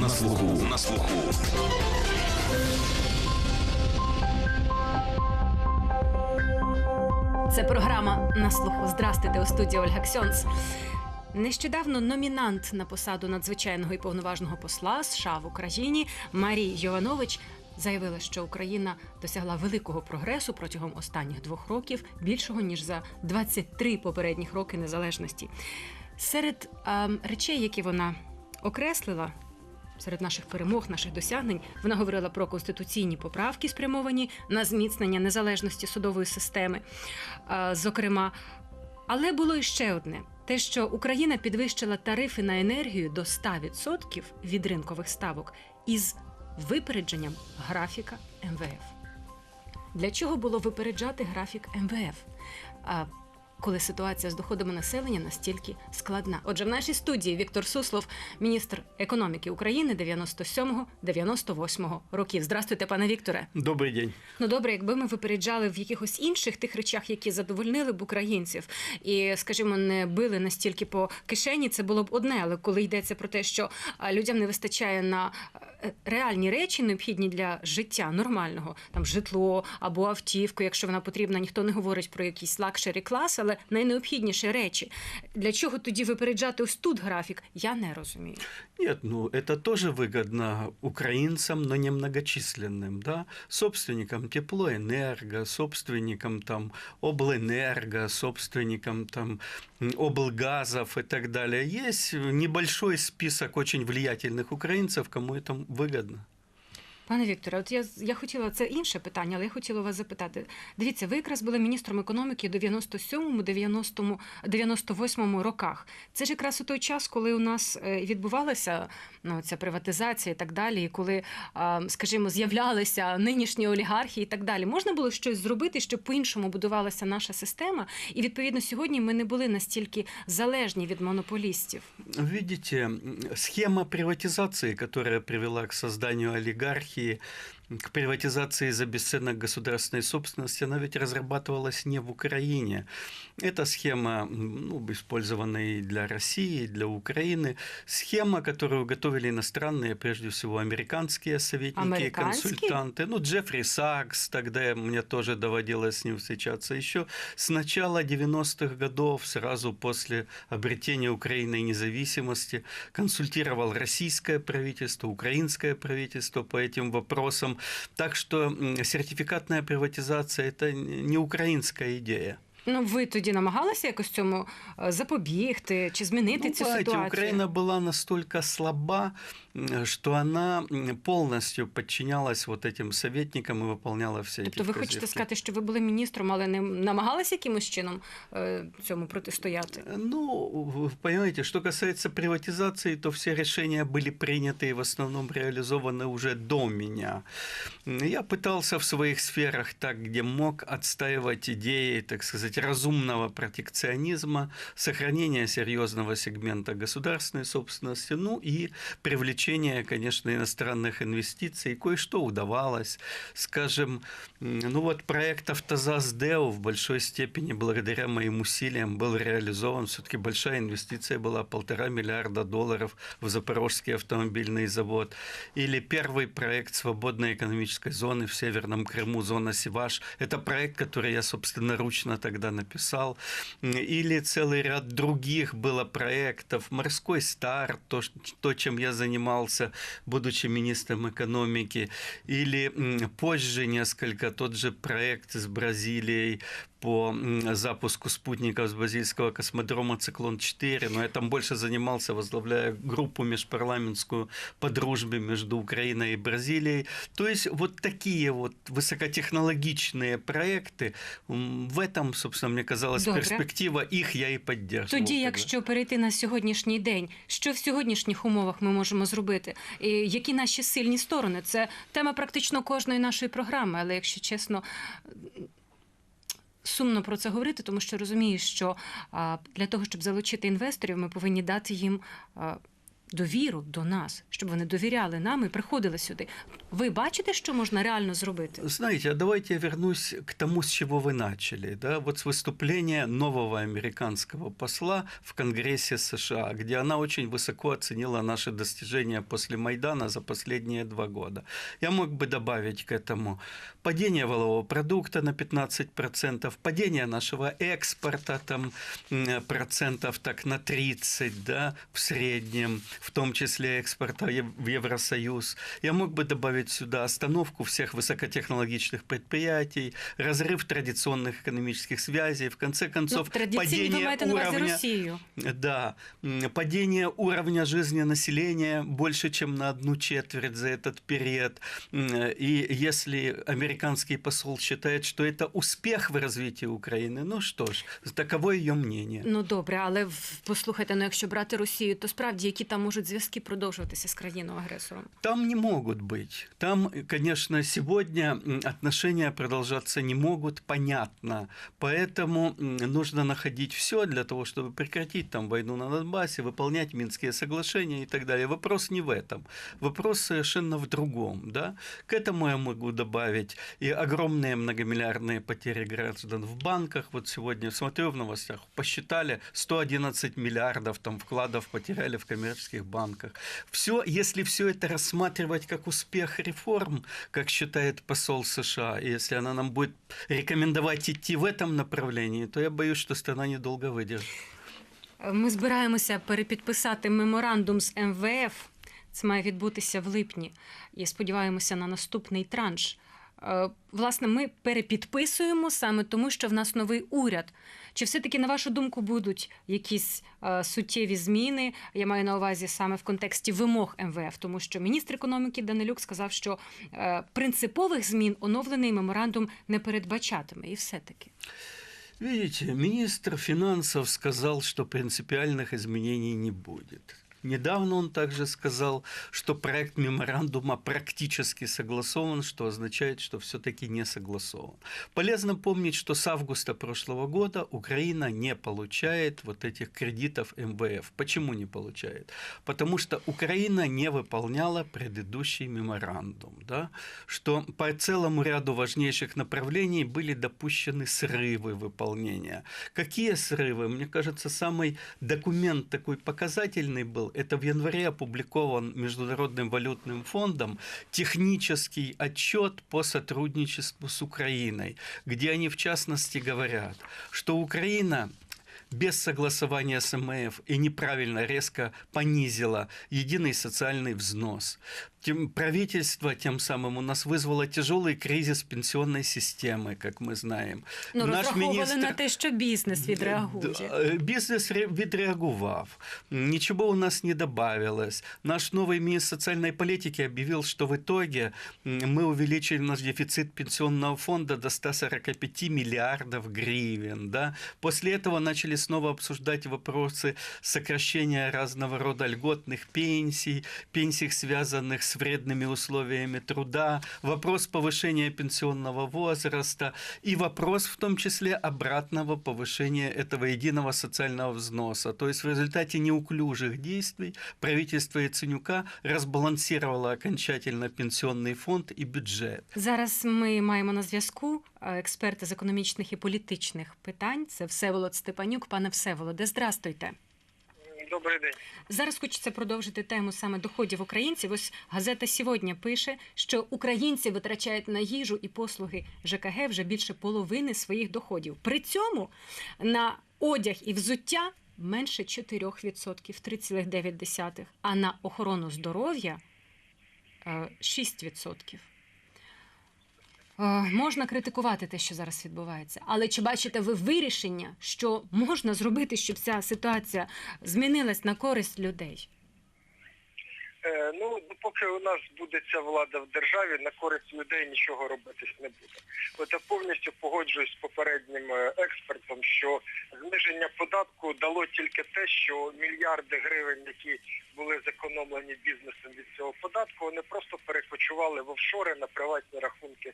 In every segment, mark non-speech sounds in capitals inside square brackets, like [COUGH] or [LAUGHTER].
на слуху. На слуху. Це програма на слуху. Здрастуйте у студії Ольга Ксьонц. Нещодавно номінант на посаду надзвичайного і повноважного посла США в Україні Марій Йованович заявила, що Україна досягла великого прогресу протягом останніх двох років, більшого ніж за 23 попередніх роки незалежності. Серед ем, речей, які вона окреслила, Серед наших перемог, наших досягнень вона говорила про конституційні поправки, спрямовані на зміцнення незалежності судової системи, е, зокрема. Але було іще одне: те, що Україна підвищила тарифи на енергію до 100% від ринкових ставок із випередженням графіка МВФ. Для чого було випереджати графік МВФ? Коли ситуація з доходами населення настільки складна. Отже, в нашій студії Віктор Суслов, міністр економіки України 97-98 років. Здравствуйте, пане Вікторе. Добрий день. Ну добре, якби ми випереджали в якихось інших тих речах, які задовольнили б українців, і, скажімо, не били настільки по кишені, це було б одне. Але коли йдеться про те, що людям не вистачає на е, реальні речі, необхідні для життя нормального, там житло або автівку, якщо вона потрібна, ніхто не говорить про якийсь лакшері клас, але найнеобхідніші речі. Для чого тоді випереджати ось тут графік? Я не розумію. Нет, ну это тоже выгодно украинцам, но немногочисленным, да, собственникам теплоэнерго, собственникам там обленерго, собственникам там м, облгазов и так далее. Есть небольшой список очень влиятельных украинцев, кому это выгодно. Пане Вікторе, от я, я хотіла це інше питання, але я хотіла вас запитати. Дивіться, ви якраз були міністром економіки до 97-му, 90-му, 98-му роках. Це ж якраз у той час, коли у нас е, відбувалася ну, ця приватизація і так далі, і коли, скажімо, з'являлися нинішні олігархи і так далі. Можна було щось зробити, щоб по-іншому будувалася наша система, і відповідно сьогодні ми не були настільки залежні від монополістів. Видите, схема приватизации, которая привела к созданию que к приватизации за бесценок государственной собственности, она ведь разрабатывалась не в Украине. Эта схема, ну, использованная и для России, и для Украины. Схема, которую готовили иностранные, прежде всего, американские советники, Американские? консультанты. Ну, Джеффри Сакс, тогда мне тоже доводилось с ним встречаться. Еще с начала 90-х годов, сразу после обретения Украины независимости, консультировал российское правительство, украинское правительство по этим вопросам. Так что сертификатная приватизация – это не украинская идея. Ну, ви тоді намагалися якось цьому е, запобігти чи змінити Ну, цю знаете, ситуацію? Украина была настолько слаба, м, что она м, полностью подчинялась вот этим советникам и выполняла все эти Тобто ви хочете вказівки. сказати, що ви були міністром, але не намагалися якимось чином е, цьому протистояти? Ну, вы понимаете, что касается приватизации, то все решения были приняты и в основном реализованы уже до меня. Я пытался в своих сферах так, где мог, отстаивать идеи, так сказать, Разумного протекционизма, сохранения серьезного сегмента государственной собственности, ну и привлечения, конечно, иностранных инвестиций. Кое-что удавалось. Скажем, ну вот проект «Автозас Део» в большой степени благодаря моим усилиям был реализован. Все-таки большая инвестиция была полтора миллиарда долларов в Запорожский автомобильный завод. Или первый проект свободной экономической зоны в Северном Крыму, зона Сиваш. Это проект, который я собственноручно тогда написал. Или целый ряд других было проектов. Морской старт, то, ш- то, чем я занимался, будучи министром экономики. Или м, позже несколько тот же проект с Бразилией по м, запуску спутников с бразильского космодрома «Циклон-4», но я там больше занимался, возглавляя группу межпарламентскую по дружбе между Украиной и Бразилией. То есть вот такие вот высокотехнологичные проекты, м, в этом, собственно, мне казалась Добре. перспектива, их я и поддерживал. Тоді, тогда. якщо перейти на сьогоднішній день, що в сьогоднішніх умовах ми можемо зробити? І які наші сильні сторони? Це тема практично кожної нашої програми, але якщо чесно. Сумно про це говорити, тому що розумію, що для того, щоб залучити інвесторів, ми повинні дати їм довіру до нас, щоб вони довіряли нам і приходили сюди. Ви бачите, що можна реально зробити? Знаете, а давайте я вернусь к тому, с чего вы начали. Да? Вот с выступления нового американского посла в Конгрессе США, где она очень высоко оценила наши достижения после Майдана за последние два года. Я мог бы добавить к этому падение валового продукта на 15%, падение нашего экспорта там, м, процентов так на 30 да, в среднем, в том числе экспорта ев- в Евросоюз. Я мог бы добавить сюда остановку всех высокотехнологичных предприятий, разрыв традиционных экономических связей, в конце Ну, концов, традиційні ви падение маєте на увазі уровня... Росію. Да, м, падение уровня жизни населения больше, чем на одну четверть за этот период. М, И если американский посол считает, что это успех в развитии Украины, ну что ж, таково ее мнение. Ну добре, але в- послухайте, ну якщо брати Росію, то справді які там можуть зв'язки продовжуватися з країною агресором? Там не могут быть. Там, конечно, сегодня отношения продолжаться не могут, понятно. Поэтому нужно находить все для того, чтобы прекратить там войну на Донбассе, выполнять Минские соглашения и так далее. Вопрос не в этом. Вопрос совершенно в другом. Да? К этому я могу добавить и огромные многомиллиардные потери граждан в банках. Вот сегодня смотрю в новостях, посчитали 111 миллиардов там вкладов потеряли в коммерческих банках. Все, если все это рассматривать как успех реформ, как считает посол США, и если она нам будет рекомендовать идти в этом направлении, то я боюсь, что страна недолго выдержит. Ми збираємося перепідписати меморандум з МВФ. Це має відбутися в липні. І сподіваємося на наступний транш. Е, Власне, ми перепідписуємо саме тому, що в нас новий уряд. Чи все-таки, на вашу думку, будуть якісь е, суттєві зміни? Я маю на увазі саме в контексті вимог МВФ, тому що міністр економіки Данилюк сказав, що е, принципових змін оновлений меморандум не передбачатиме. І все-таки. Видите, министр финансов сказал, что принципиальных изменений не будет. Недавно он также сказал, что проект меморандума практически согласован, что означает, что все-таки не согласован. Полезно помнить, что с августа прошлого года Украина не получает вот этих кредитов МВФ. Почему не получает? Потому что Украина не выполняла предыдущий меморандум, да? что по целому ряду важнейших направлений были допущены срывы выполнения. Какие срывы? Мне кажется, самый документ такой показательный был, это в январе опубликован Международным валютным фондом технический отчет по сотрудничеству с Украиной, где они в частности говорят, что Украина без согласования с МФ и неправильно резко понизила единый социальный взнос. Тем, правительство тем самым у нас вызвало тяжелый кризис пенсионной системы, как мы знаем. Ну, Наш розраховували міністр- на те, що бізнес відреагує. Да, е, Бізнес ре- відреагував. Ничего у нас не добавилось. Наш новый министр социальной политики объявил, что в итоге м, мы увеличили наш дефицит пенсионного фонда до 145 миллиардов гривен. Да? После этого начали снова обсуждать вопросы сокращения разного рода льготных пенсий, пенсий, связанных с вредными условиями труда, вопрос повышения пенсионного возраста и вопрос в том числе обратного повышения этого единого социального взноса. То есть в результате неуклюжих действий правительство Яценюка разбалансировало окончательно пенсионный фонд и бюджет. Зараз ми маємо на зв'язку е, експерта з економічних і політичних питань. Це Всеволод Степанюк. Пане Всеволоде, здрастуйте. Добрий день. Зараз хочеться продовжити тему саме доходів українців. Ось газета сьогодні пише, що українці витрачають на їжу і послуги ЖКГ вже більше половини своїх доходів. При цьому на одяг і взуття менше 4%, 3,9%, а на охорону здоров'я е, 6%. Е, Можна критикувати те, що зараз відбувається, але чи бачите ви вирішення, що можна зробити, щоб ця ситуація змінилась на користь людей? Е, ну, поки у нас буде ця влада в державі, на користь людей нічого робитись не буде. От я повністю погоджуюсь з попереднім е, експертом, що зниження податку дало тільки те, що мільярди гривень, які були зекономлені бізнесом від цього податку, вони просто перекочували в офшори на приватні рахунки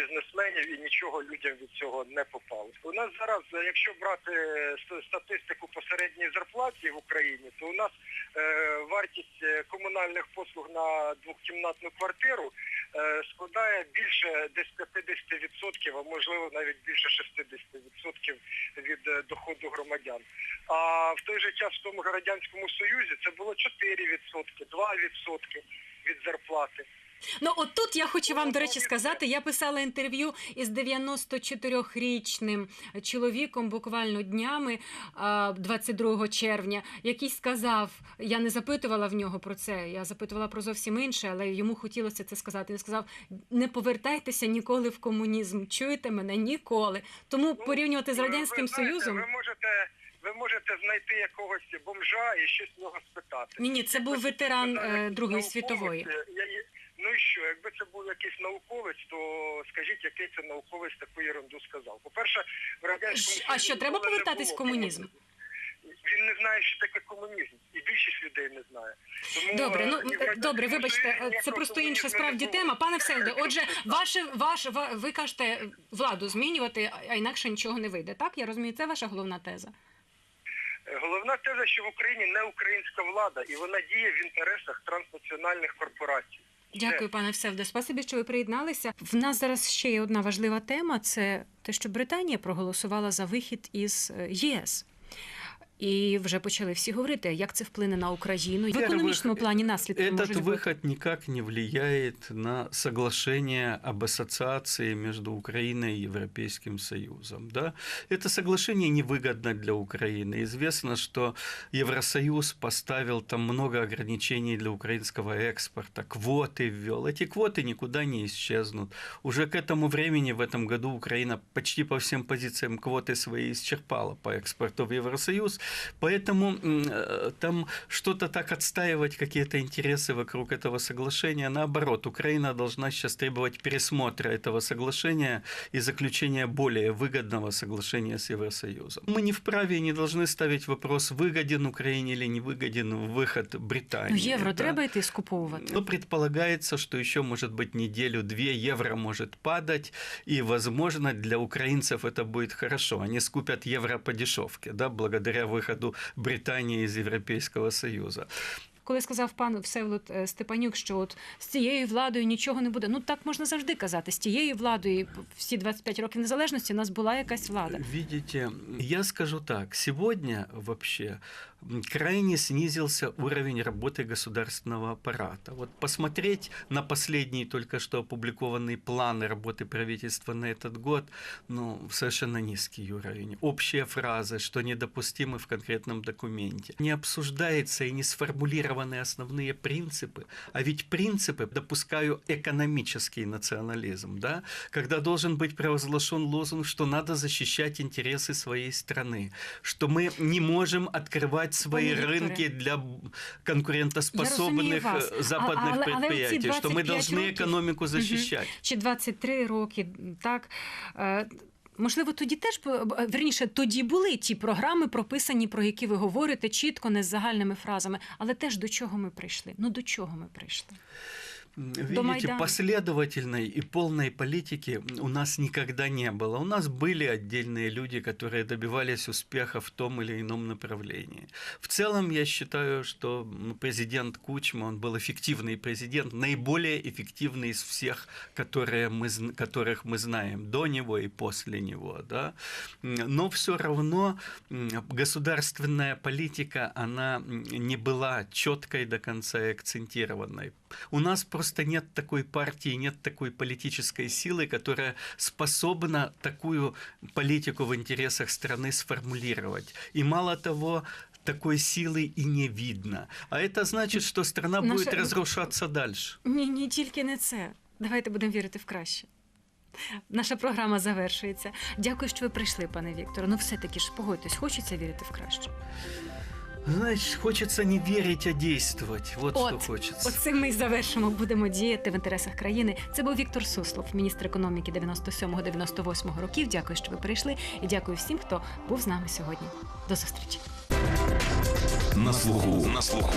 бізнесменів і нічого людям від цього не попало. У нас зараз, е, якщо брати е, статистику по середній зарплаті в Україні, то у нас е, вартість комунальних послуг на двохкімнатну квартиру складає більше десь 50%, а можливо навіть більше 60% від доходу громадян. А в той же час в тому Радянському Союзі це було 4%, 2% від зарплати. Ну от тут я хочу вам, до речі, сказати, я писала інтерв'ю із 94-річним чоловіком буквально днями, а, 22 червня, який сказав, я не запитувала в нього про це, я запитувала про зовсім інше, але йому хотілося це сказати. Він сказав: не повертайтеся ніколи в комунізм. Чуєте мене ніколи. Тому порівнювати з Ну, радянським ви знаєте, союзом. Ви можете, ви можете знайти якогось бомжа і щось в нього спитати. Ні, ні, це був ветеран е, Другої світової. я Ну що, якби це був якийсь науковець, то скажіть, який це науковець таку ерунду сказав. По-перше, в радянському А що, треба повертатись в комунізм? Він не знає, що таке комунізм, і більшість людей не знає. Тому, Добре, е, ну добре, вибачте, це просто інша справді тема. Пане Всеволоде, [LAUGHS] отже, ваше, ваш, ви кажете владу змінювати, а інакше нічого не вийде. Так я розумію, це ваша головна теза. Е, Головна теза, що в Україні не українська влада, і вона діє в інтересах транснаціональних корпорацій. Дякую, пане Всеволоде. Спасибі, що ви приєдналися. В нас зараз ще є одна важлива тема: це те, що Британія проголосувала за вихід із е, ЄС І вже почали всі говорити, як це вплине на Україну. В Во-первых, економічному плані наслідки Этот можуть бути. выход никак не влияет на соглашение об ассоциации между Украиной и Европейским Союзом. Да? Это соглашение невыгодно для Украины. Известно, что Евросоюз поставил там много ограничений для украинского экспорта, квоты ввел. Эти квоты никуда не исчезнут. Уже к этому времени в этом году Украина почти по всем позициям квоты свои исчерпала по экспорту в Евросоюз. Поэтому э, там что-то так отстаивать какие-то интересы вокруг этого соглашения. Наоборот, Украина должна сейчас требовать пересмотра этого соглашения и заключения более выгодного соглашения с Евросоюзом. Мы не вправе и не должны ставить вопрос, выгоден Украине или не выгоден выход Британии. Ну, євро Да. треба йти скуповувати. Но предполагается, что еще, может быть, неделю-две евро может падать, и, возможно, для украинцев это будет хорошо. Они скупят евро по дешевке, да, благодаря выходу Британии из Европейского Союза Коли сказав пан Всеволод е, Степанюк, що от з цією владою нічого не буде. Ну так можна завжди казати. З тією владою всі 25 років незалежності у нас була якась влада. Видите, я скажу так, сегодня вообще м, крайне снизился уровень работы государственного аппарата. Вот посмотреть на последние только что опубликованные планы работы правительства на этот год, ну, совершенно низкий уровень. Общие фразы, что недопустимы в конкретном документе. Не обсуждается и не сформулированы основные принципы. А ведь принципы, допускаю, экономический национализм, да, когда должен быть провозглашен лозунг, что надо защищать интересы своей страны, что мы не можем открывать свои Пане Вікторе, рынки для б- Я конкурентоспособных розумію вас. э, западных А- але- але оці предприятий, что мы 25 должны років- экономику защищать. Чи 23 роки, так. Можливо, тоді теж верніше, тоді були ті програми, прописані, про які ви говорите чітко, не з загальними фразами. Але теж до чого ми прийшли? Ну до чого ми прийшли? Видите, Майдана. последовательной и полной политики у нас никогда не было. У нас были отдельные люди, которые добивались успеха в том или ином направлении. В целом, я считаю, что президент Кучма, он был эффективный президент, наиболее эффективный из всех, которые мы, которых мы знаем, до него и после него. Да? Но все равно государственная политика, она не была четкой до конца и акцентированной. У нас просто нет такой партии, нет такой политической силы, которая способна такую политику в интересах страны сформулировать. И мало того, такой силы и не видно. А это значит, что страна Наша- будет разрушаться дальше. Ні, ні, тільки не це. Давайте будемо вірити в краще. Наша програма завершується. Дякую, що ви прийшли, пане Вікторе. Ну, все-таки ж погодьтесь, хочеться вірити в краще. Значит, хочеться не вірити, а действовать. Вот От, що хочеться. Оцим ми й завершимо. Будемо діяти в інтересах країни. Це був Віктор Суслов, міністр економіки 97-98 років. Дякую, що ви прийшли, і дякую всім, хто був з нами сьогодні. До зустрічі. На слуху. На слуху.